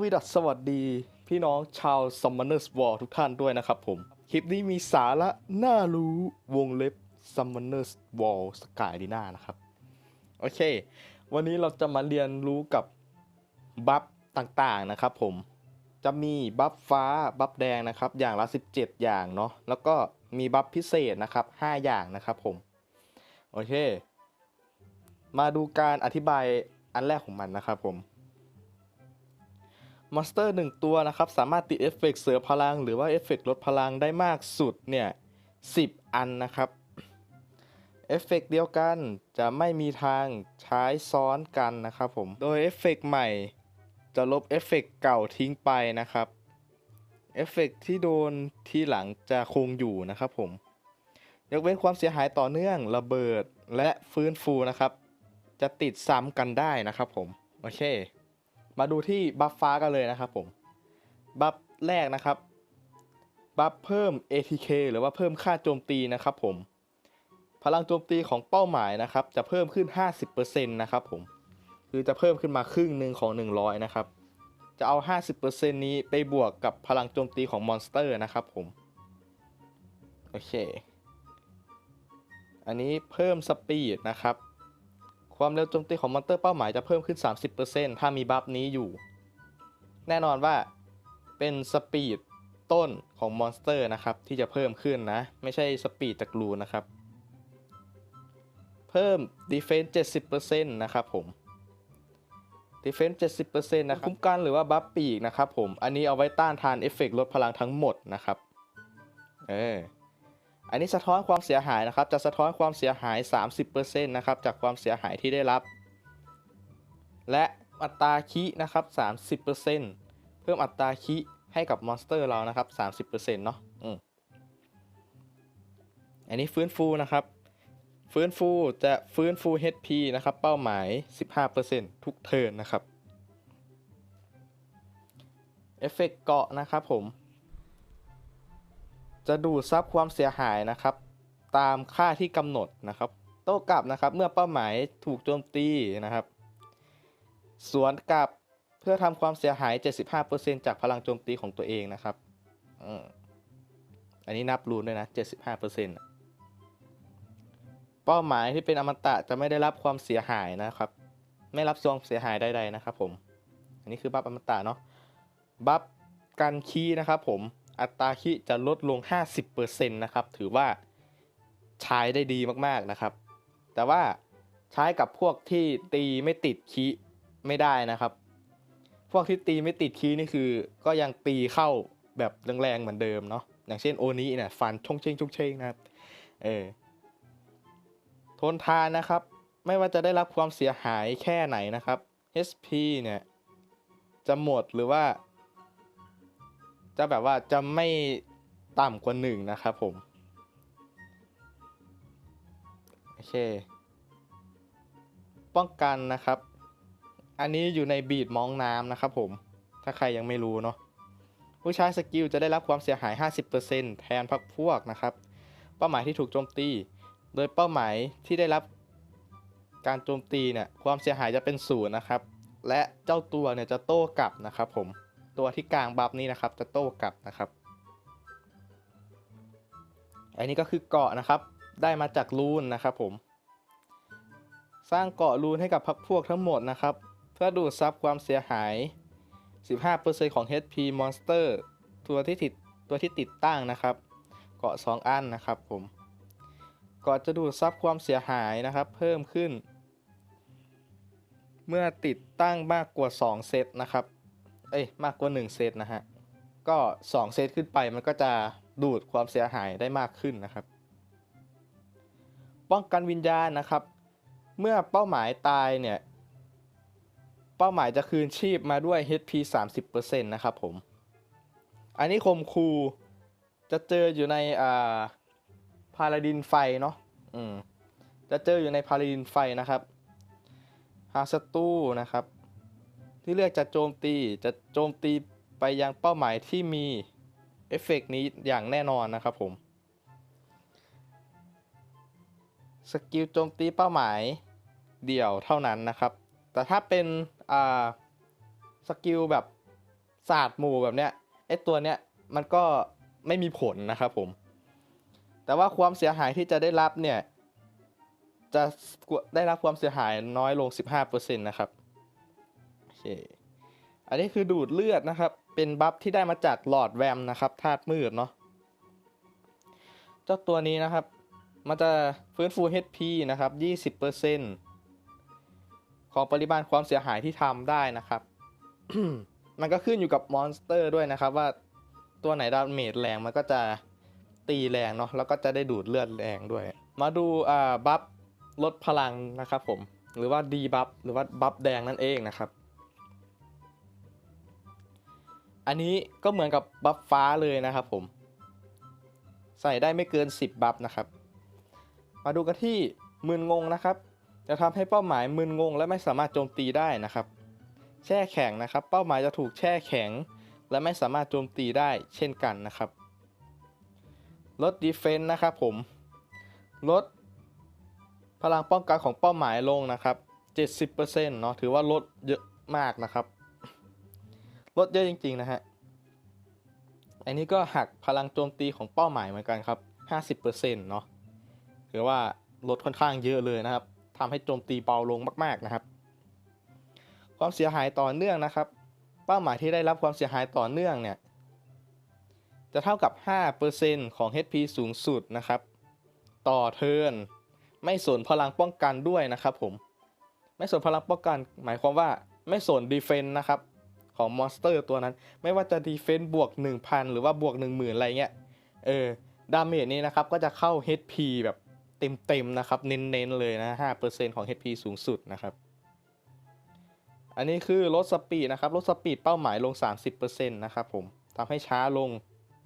วีดัสสวัสดี พี่น้องชาว Summoners War ทุกท่านด้วยนะครับผม คลิปนี้มีสาระน่ารู้วงเล็บ Summoners War Sky d i n a นะครับ โอเค วันนี้เราจะมาเรียนรู้กับบัฟต่างๆนะครับผม จะมีบัฟฟ้า บัฟแดงนะครับ อย่างละ 17 อย่างเนาะแล้วก็มีบัฟพิเศษนะครับ 5 อย่างนะครับผม โอเค มาดูการอธิบายอันแรกของมันนะครับผม มอนสเตอร์1ตัวนะครับ สามารถติดเอฟเฟกต์เสริมพลัง หรือว่าเอฟเฟกต์ลดพลังได้มากสุดเนี่ย10อันนะครับเอฟเฟกต์เดียวกันจะไม่มีทางใช้ซ้อนกันนะครับผม โดยเอฟเฟกต์ใหม่จะลบเอฟเฟกต์เก่าทิ้งไปนะครับเอฟเฟกต์ที่โดนที่หลังจะคงอยู่นะครับผม ยกเว้นความเสียหายต่อเนื่องระเบิดและฟื้นฟูนะครับ จะติดซ้ำกันได้นะครับผม โอเค มาดูที่บัฟฟ้ากันเลยนะครับผม บัฟแรกนะครับ บัฟเพิ่ม ATK หรือว่าเพิ่มค่าโจมตีนะครับผม พลังโจมตีของเป้าหมายนะครับ จะเพิ่มขึ้น 50%นะครับผม คือจะเพิ่มขึ้นมาครึ่งหนึ่งของ 100 นะครับ จะเอา 50%นี้ไปบวกกับพลังโจมตีของมอนสเตอร์นะครับผม โอเค อันนี้เพิ่มสปีดนะครับ ความเร็วโจมตีของมอนสเตอร์เป้าหมายจะเพิ่มขึ้น 30%ถ้ามีบัฟนี้อยู่ แน่นอนว่าเป็นสปีดต้นของมอนสเตอร์นะครับ ที่จะเพิ่มขึ้นนะ ไม่ใช่สปีดจากรูนะครับ เพิ่ม Defense 70%นะครับผม Defense 70%นะครับคุ้มกันหรือว่าบัฟปีกนะครับผม อันนี้เอาไว้ต้านทานเอฟเฟกต์ลดพลังทั้งหมดนะครับ เออ อันนี้สะท้อนความเสียหายนะครับ จะสะท้อนความเสียหาย 30%นะครับ จากความเสียหายที่ได้รับ และอัตราคินะครับ 30%เพิ่มอัตราคิให้กับมอนสเตอร์เรานะครับ 30%เนาะอืมอันนี้ฟื้นฟูนะครับ ฟื้นฟูจะฟื้นฟู HP นะครับ เป้าหมาย 15%ทุกเทิร์นนะครับ เอฟเฟกต์เกาะนะครับผม จะดูดซับความเสียหายนะครับ ตามค่าที่กำหนดนะครับ โต้กลับนะครับเมื่อเป้าหมายถูกโจมตีนะครับ สวนกลับเพื่อทำความเสียหาย 75%จากพลังโจมตีของตัวเองนะครับอันนี้นับรูนด้วยนะ 75%อะเป้าหมายที่เป็นอมตะจะไม่ได้รับความเสียหายนะครับ ไม่รับความเสียหายใดๆนะครับผม อันนี้คือบัฟอมตะเนาะ บัฟกันคีย์นะครับผม อัตราคีจะลดลง 50%นะครับ ถือว่าใช้ได้ดีมากๆนะครับ แต่ว่าใช้กับพวกที่ตีไม่ติดคีไม่ได้นะครับ พวกที่ตีไม่ติดคีนี่คือ ก็ยังตีเข้าแบบแรงๆเหมือนเดิมเนาะ อย่างเช่นโอนี้เนี่ยฟันชงเชงชงเชงนะครับ เออ ทนทานนะครับ ไม่ว่าจะได้รับความเสียหายแค่ไหนนะครับ HP เนี่ยจะหมดหรือว่า จะแบบว่าจะไม่ต่ำกว่าหนึ่งนะครับผม โอเค ป้องกันนะครับ อันนี้อยู่ในบีดมองน้ำนะครับผม ถ้าใครยังไม่รู้เนาะผู้ใช้สกิลจะได้รับความเสียหาย 50%แทนพักพวกนะครับ เป้าหมายที่ถูกโจมตี โดยเป้าหมายที่ได้รับการโจมตีเนี่ยความเสียหายจะเป็นศูนย์นะครับ และเจ้าตัวเนี่ยจะโต้กลับนะครับผม ตัวที่กลางบัฟนี้นะครับ จะโต้กลับนะครับอันนี้ก็คือเกาะนะครับ ได้มาจากรูนนะครับผม สร้างเกาะรูนให้กับพักพวกทั้งหมดนะครับ เพื่อดูดซับความเสียหาย 15%ของ HP Monster ตัวที่ติดตัวที่ติดตั้งนะครับ เกาะ 2 อันนะครับผม เกาะจะดูดซับความเสียหายนะครับ เพิ่มขึ้น เมื่อติดตั้งมากกว่า 2 เซตนะครับ เอ้ยมากกว่า 1 เซตนะฮะ ก็ 2 เซตขึ้นไปมันก็จะดูดความเสียหายได้มากขึ้นนะครับ ป้องกันวิญญาณนะครับ เมื่อเป้าหมายตายเนี่ย เป้าหมายจะคืนชีพมาด้วย HP 30%นะครับผม อันนี้คมคูจะเจออยู่ในอ่าพาลาดินไฟเนาะอืมจะเจออยู่ในพาลาดินไฟนะครับ หากศัตรูนะครับ ที่เลือกจะโจมตีจะโจมตีไปยังเป้าหมายที่มีเอฟเฟกต์นี้อย่างแน่นอนนะครับผม สกิลโจมตีเป้าหมายเดี่ยวเท่านั้นนะครับ แต่ถ้าเป็นอ่าสกิลแบบศาสตร์หมู่แบบเนี้ยไอตัวเนี้ยมันก็ไม่มีผลนะครับผม แต่ว่าความเสียหายที่จะได้รับเนี่ย จะได้รับความเสียหายน้อยลง 15%นะครับ เค อันนี้คือดูดเลือดนะครับ เป็นบัฟที่ได้มาจากหลอดแวมนะครับธาตุมืดเนาะ เจ้าตัวนี้นะครับ มันจะฟื้นฟู HP นะครับ 20%ของปริมาณความเสียหายที่ทำได้นะครับ มันก็ขึ้นอยู่กับมอนสเตอร์ด้วยนะครับว่าตัวไหนดาเมจแรงมันก็จะตีแรงเนาะแล้วก็จะได้ดูดเลือดแรงด้วย มาดูอ่าบัฟลดพลังนะครับผมหรือว่าดีบัฟหรือว่าบัฟแดงนั่นเองนะครับ อันนี้ก็เหมือนกับบัฟฟ้าเลยนะครับผม ใส่ได้ไม่เกิน 10 บัฟนะครับ มาดูกันที่มึนงงนะครับ จะทำให้เป้าหมายมึนงง และไม่สามารถโจมตีได้นะครับ แช่แข็งนะครับ เป้าหมายจะถูกแช่แข็ง และไม่สามารถโจมตีได้เช่นกันนะครับลดดีเฟนต์นะครับผมลดพลังป้องกันของเป้าหมายลงนะครับ 70%เนาะถือว่าลดเยอะมากนะครับ ลดเยอะจริง ๆ นะฮะ อันนี้ก็หักพลังโจมตีของเป้าหมายเหมือนกันครับ 50%เนาะถือว่าลดค่อนข้างเยอะเลยนะครับทำให้โจมตีเบาลงมาก ๆนะครับ ความเสียหายต่อเนื่องนะครับ เป้าหมายที่ได้รับความเสียหายต่อเนื่องเนี่ย จะเท่ากับ 5%ของ HP สูงสุดนะครับ ต่อเทิร์นไม่สนพลังป้องกันด้วยนะครับผม ไม่สนพลังป้องกัน หมายความว่าไม่สนดีเฟนต์นะครับ ของมอนสเตอร์ตัวนั้น ไม่ว่าจะดีเฟนต์บวก 1000 หรือว่าบวก 10,000 อะไรเงี้ย เออ ดาเมจนี้นะครับ ก็จะเข้า HP แบบเต็มๆนะครับ เน้นๆเลยนะ 5%ของ HP สูงสุดนะครับ อันนี้คือลดสปีดนะครับ ลดสปีดเป้าหมายลง 30%นะครับผมทำให้ช้าลง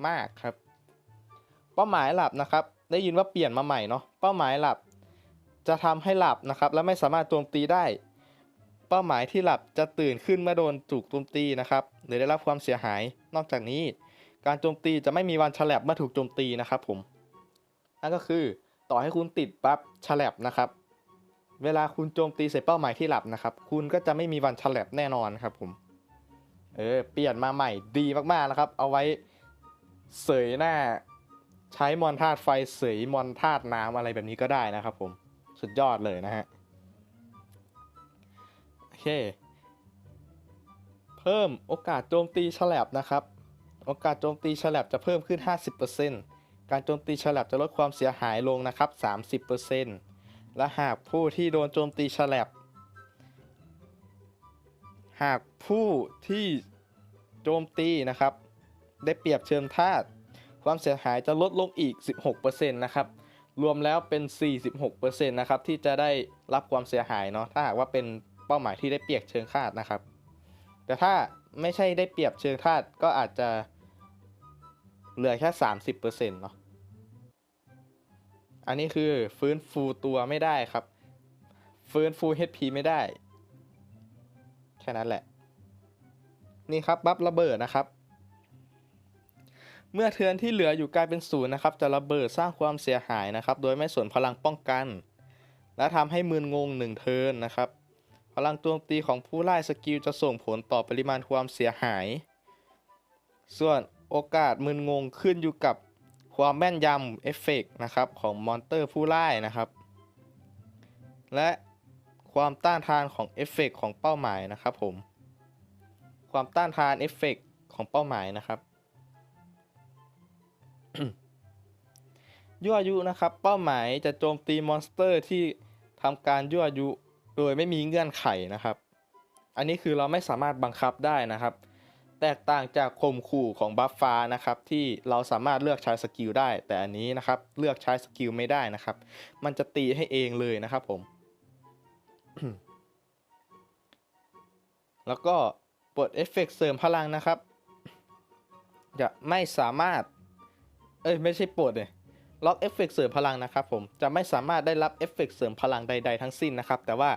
มากครับ เป้าหมายหลับนะครับ ได้ยินว่าเปลี่ยนมาใหม่เนาะ เป้าหมายหลับจะทำให้หลับนะครับ และไม่สามารถโจมตีได้ เป้าหมายที่หลับจะตื่นขึ้นเมื่อโดนถูกโจมตีนะครับหรือได้รับความเสียหาย นอกจากนี้ การโจมตีจะไม่มีวันฉลับเมื่อถูกโจมตีนะครับผมนั่นก็คือต่อให้คุณติดปั๊บฉลับนะครับ เวลาคุณโจมตีใส่เป้าหมายที่หลับนะครับ คุณก็จะไม่มีวันฉลับแน่นอนครับผมเออเปลี่ยนมาใหม่ดีมากๆนะครับ เอาไว้เสยหน้า ใช้มอนธาตุไฟเสยมอนธาตุน้ำอะไรแบบนี้ก็ได้นะครับผมสุดยอดเลยนะฮะ เค เพิ่มโอกาสโจมตีฉลับนะครับ โอกาสโจมตีฉลับจะเพิ่มขึ้น 50%การโจมตีฉลับจะลดความเสียหายลงนะครับ 30%และหากผู้ที่โดนโจมตีฉลับ หากผู้ที่โจมตีนะครับ ได้เปรียบเชิงธาตุความเสียหายจะลดลงอีก 16%นะครับ รวมแล้วเป็น 46%นะครับ ที่จะได้รับความเสียหายเนาะ ถ้าหากว่าเป็น เป้าหมายที่ได้เปรียบเชิงธาตุนะครับ แต่ถ้าไม่ใช่ได้เปรียบเชิงธาตุก็อาจจะเหลือแค่ 30%เนาะอันนี้คือฟื้นฟูตัวไม่ได้ครับ ฟื้นฟู HP ไม่ได้ แค่นั้นแหละ นี่ครับบัฟระเบิดนะครับ เมื่อเทือนที่เหลืออยู่กลายเป็นศูนย์นะครับ จะระเบิดสร้างความเสียหายนะครับ โดยไม่สนพลังป้องกัน และทำให้มืนงงหนึ่งเทินนะครับ พลังโจมตีของผู้ไล่สกิลจะส่งผลต่อปริมาณความเสียหาย ส่วนโอกาสมึนงงขึ้นอยู่กับความแม่นยำเอฟเฟกนะครับของมอนเตอร์ผู้ไล่นะครับ และความต้านทานของเอฟเฟกของเป้าหมายนะครับผม ความต้านทานเอฟเฟกของเป้าหมายนะครับยั่วยุนะครับ เป้าหมายจะโจมตีมอนสเตอร์ที่ทำการยั่วยุ โดยไม่มีเงื่อนไขนะครับ อันนี้คือเราไม่สามารถบังคับได้นะครับ แตกต่างจากข่มขู่ของบัฟฟ้านะครับ ที่เราสามารถเลือกใช้สกิลได้ แต่อันนี้นะครับเลือกใช้สกิลไม่ได้นะครับ มันจะตีให้เองเลยนะครับผม แล้วก็ปลดเอฟเฟกต์เสริมพลังนะครับ จะไม่สามารถ เอ้ยไม่ใช่ปลดเลย ล็อกเอฟเฟกต์เสริมพลังนะครับผมจะไม่สามารถได้รับเอฟเฟกต์เสริมพลังใด ๆ ทั้งสิ้นนะครับ แต่ว่า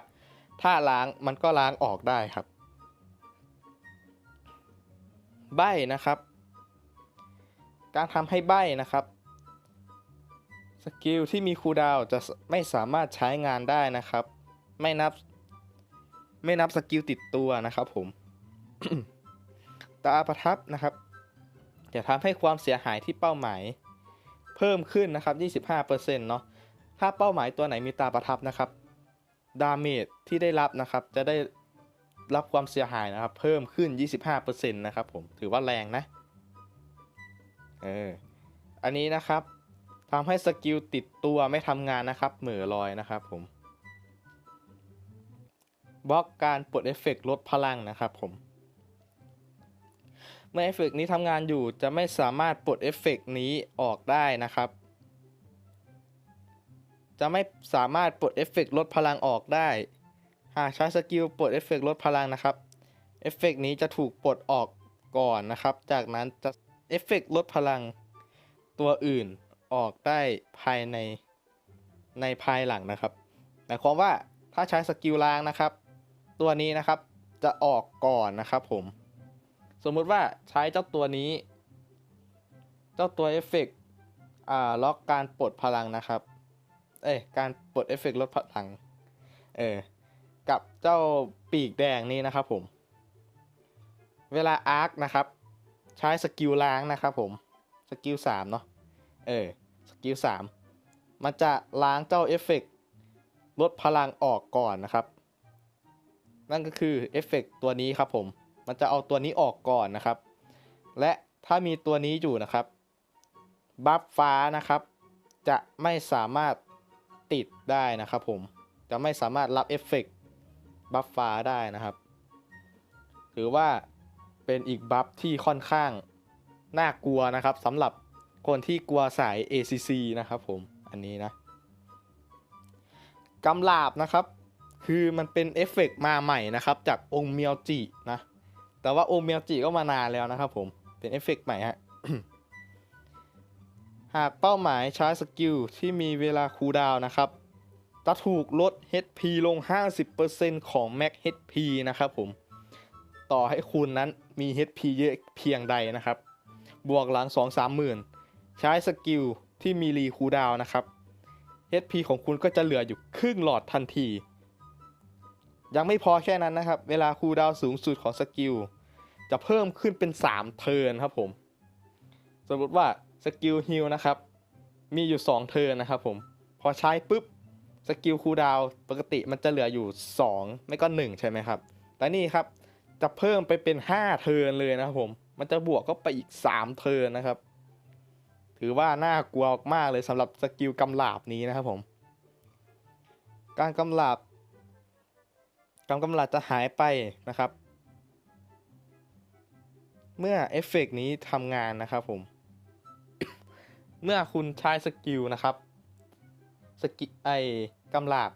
ถ้าล้างมันก็ล้างออกได้ครับ ใบนะครับ การทำให้ใบนะครับสกิลที่มีคูลดาวจะไม่สามารถใช้งานได้นะครับ ไม่นับไม่นับสกิลติดตัวนะครับผมตาประทับนะครับ จะทำให้ความเสียหายที่เป้าหมาย เพิ่มขึ้นนะครับ 25%เนาะถ้าเป้าหมายตัวไหนมีตาประทับนะครับดาเมจที่ได้รับนะครับจะได้รับความเสียหายนะครับ เพิ่มขึ้น 25%นะครับผมถือว่าแรงนะเอออันนี้นะครับทำให้สกิลติดตัวไม่ทำงานนะครับ เหม่อลอยนะครับผมบล็อกการปลดเอฟเฟกต์ลดพลังนะครับผม เมื่อเอฟเฟกต์นี้ทำงานอยู่จะไม่สามารถปลดเอฟเฟกต์นี้ออกได้นะครับ จะไม่สามารถปลดเอฟเฟกต์ลดพลังออกได้ หากใช้สกิลปลดเอฟเฟกต์ลดพลังนะครับ เอฟเฟกต์นี้จะถูกปลดออกก่อนนะครับ จากนั้นจะเอฟเฟกต์ลดพลังตัวอื่นออกได้ภายในในภายหลังนะครับ หมายความว่าถ้าใช้สกิลล้างนะครับ ตัวนี้นะครับจะออกก่อนนะครับผม สมมุติว่าใช้เจ้าตัวนี้ เจ้าตัวเอฟเฟกต์อ่าล็อกการปลดพลังนะครับ เอ้ยการปลดเอฟเฟกต์ลดพลัง เออ กับเจ้าปีกแดงนี้นะครับผม เวลาอาร์คนะครับ ใช้สกิลล้างนะครับผม สกิล3เนาะ เออ สกิล3มันจะล้างเจ้าเอฟเฟกต์ลดพลังออกก่อนนะครับ นั่นก็คือเอฟเฟกต์ตัวนี้ครับผม มันจะเอาตัวนี้ออกก่อนนะครับ และถ้ามีตัวนี้อยู่นะครับบัฟฟ้านะครับ จะไม่สามารถติดได้นะครับผมจะไม่สามารถรับเอฟเฟกต์บัฟฟ้าได้นะครับถือว่าเป็นอีกบัฟที่ค่อนข้างน่ากลัวนะครับสำหรับคนที่กลัวสาย ACC นะครับผมอันนี้นะกำลาบนะครับ คือมันเป็นเอฟเฟกต์มาใหม่นะครับ จากองค์เมียวจินะ แต่ว่าโอเมียจิก็มานานแล้วนะครับผม เป็นเอฟเฟกต์ใหม่ฮะ หากเป้าหมายใช้สกิลที่มีเวลาคูลดาวนะครับจะถูกลด HP ลง 50%ของ Max HP นะครับผม ต่อให้คุณนั้นมี HP เยอะเพียงใดนะครับ บวกหลัง 2-3หมื่น ใช้สกิลที่มีรีคูดาวนะครับ HP ของคุณก็จะเหลืออยู่ครึ่งหลอดทันที ยังไม่พอแค่นั้นนะครับ เวลาคูดาวสูงสุดของสกิล จะเพิ่มขึ้นเป็น 3 เทิร์นครับผม สมมติว่าสกิลฮิลนะครับ มีอยู่ 2 เทิร์นนะครับผม พอใช้ปุ๊บสกิลคูลดาวปกติมันจะเหลืออยู่ 2 ไม่ก็ 1 ใช่ไหมครับ แต่นี่ครับจะเพิ่มไปเป็น 5 เทิร์นเลยนะครับผม มันจะบวกก็ไปอีก 3 เทิร์นนะครับ ถือว่าน่ากลัวมากเลยสำหรับสกิลกำลาบนี้นะครับผม การกำลาบกำกำลาบจะหายไปนะครับ เมื่อเอฟเฟกต์นี้ทำงานนะครับผม เมื่อคุณใช้สกิลนะครับสกิไอกำลาบ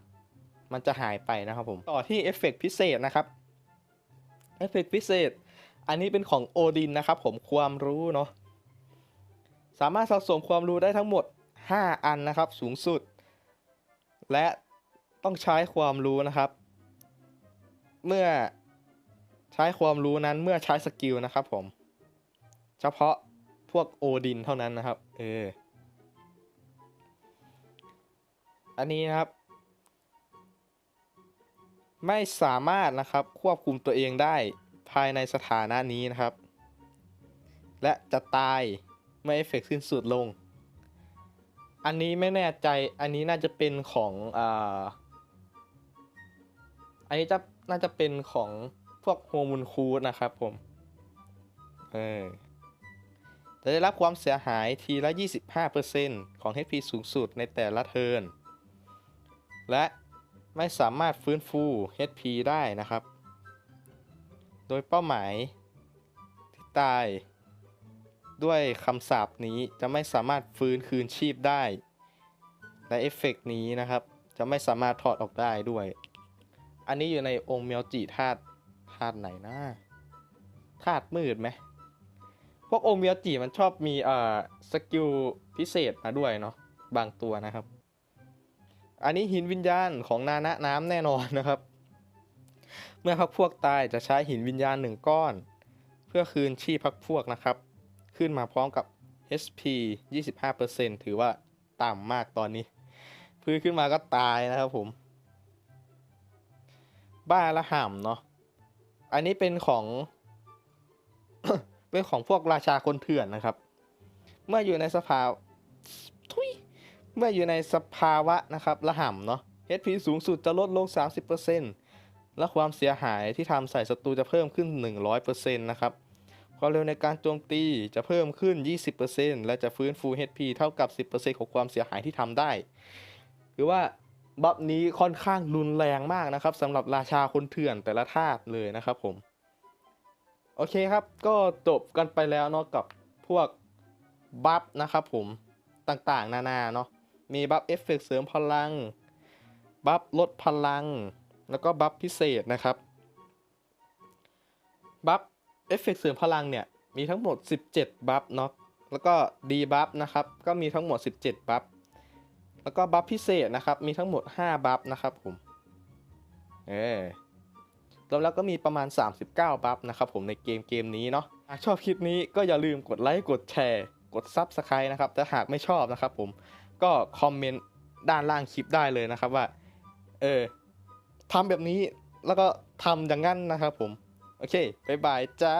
มันจะหายไปนะครับผม ต่อที่เอฟเฟกต์พิเศษนะครับเอฟเฟกต์พิเศษ อันนี้เป็นของโอดินนะครับผมความรู้เนาะสามารถสะสมความรู้ได้ทั้งหมด 5 อันนะครับ สูงสุด และต้องใช้ความรู้นะครับ เมื่อ ช้ความรู้นั้นเมื่อใช้สกิลนะครับผม เฉพาะพวกโอดินเท่านั้นนะครับ เออ อันนี้นะครับ ไม่สามารถนะครับควบคุมตัวเองได้ภายในสถานะนี้นะครับ และจะตายเมื่อเอฟเฟกต์สิ้นสุดลง อันนี้ไม่แน่ใจ อันนี้น่าจะเป็นของอ่าอันนี้จะน่าจะเป็นของ วกโฮมูนคูดนะครับผม เออจะได้รับความเสียหายทีละ 25%ของ HP สูงสุดในแต่ละเทิร์น และไม่สามารถฟื้นฟู HP ได้นะครับ โดยเป้าหมายที่ตายด้วยคำสาปนี้จะไม่สามารถฟื้นคืนชีพได้ และเอฟเฟกต์นี้นะครับ จะไม่สามารถถอดออกได้ด้วย อันนี้อยู่ในองค์เมียวจิธาตุาตุไหนนะธาตุมืดไหมพวกองค์เมียวจิมันชอบมีเอ่อสกิลพิเศษมาด้วยเนาะบางตัวนะครับ อันนี้หินวิญญาณของนานะน้ำแน่นอนนะครับ เมื่อพักพวกตายจะใช้หินวิญญาณหนึ่งก้อน เพื่อคืนชีพพักพวกนะครับ ขึ้นมาพร้อมกับ HP 25%ถือว่าต่ำมากตอนนี้ พื้นขึ้นมาก็ตายนะครับผม บ้าละห่ำเนาะ อันนี้เป็นของ เป็นของพวกราชาคนเถื่อนนะครับ เมื่ออยู่ในสภาทุยเมื่ออยู่ในสภาวะนะครับ ระห่ำเนาะ HP สูงสุดจะลดลง 30%และความเสียหายที่ทำใส่ศัตรูจะเพิ่มขึ้น 100%นะครับ ความเร็วในการโจมตีจะเพิ่มขึ้น 20%และจะฟื้นฟู HP เท่ากับ 10%ของความเสียหายที่ทำได้คือว่า บัฟนี้ค่อนข้างรุนแรงมากนะครับสำหรับราชาคนเถื่อนแต่ละธาตุเลยนะครับผม โอเคครับก็จบกันไปแล้วเนาะกับพวกบัฟนะครับผมต่างๆ นานาเนาะมีบัฟเอฟเฟกต์เสริมพลัง บัฟลดพลัง แล้วก็บัฟพิเศษนะครับ บัฟเอฟเฟกต์เสริมพลังเนี่ยมีทั้งหมด 17 บัฟเนาะแล้วก็ดีบัฟนะครับก็มีทั้งหมด 17 บัฟ แล้วก็บัฟพิเศษนะครับ มีทั้งหมด 5 บัฟนะครับผม เออรวมแล้วก็มีประมาณ 39 บัฟนะครับผมในเกมเกมนี้เนาะหากชอบคลิปนี้ก็อย่าลืมกดไลค์ กดแชร์ กด Subscribe นะครับ แต่หากไม่ชอบนะครับผม ก็คอมเมนต์ด้านล่างคลิปได้เลยนะครับว่า เออทำแบบนี้แล้วก็ทำอย่างนั้นนะครับผม โอเค บ๊ายบายจ้า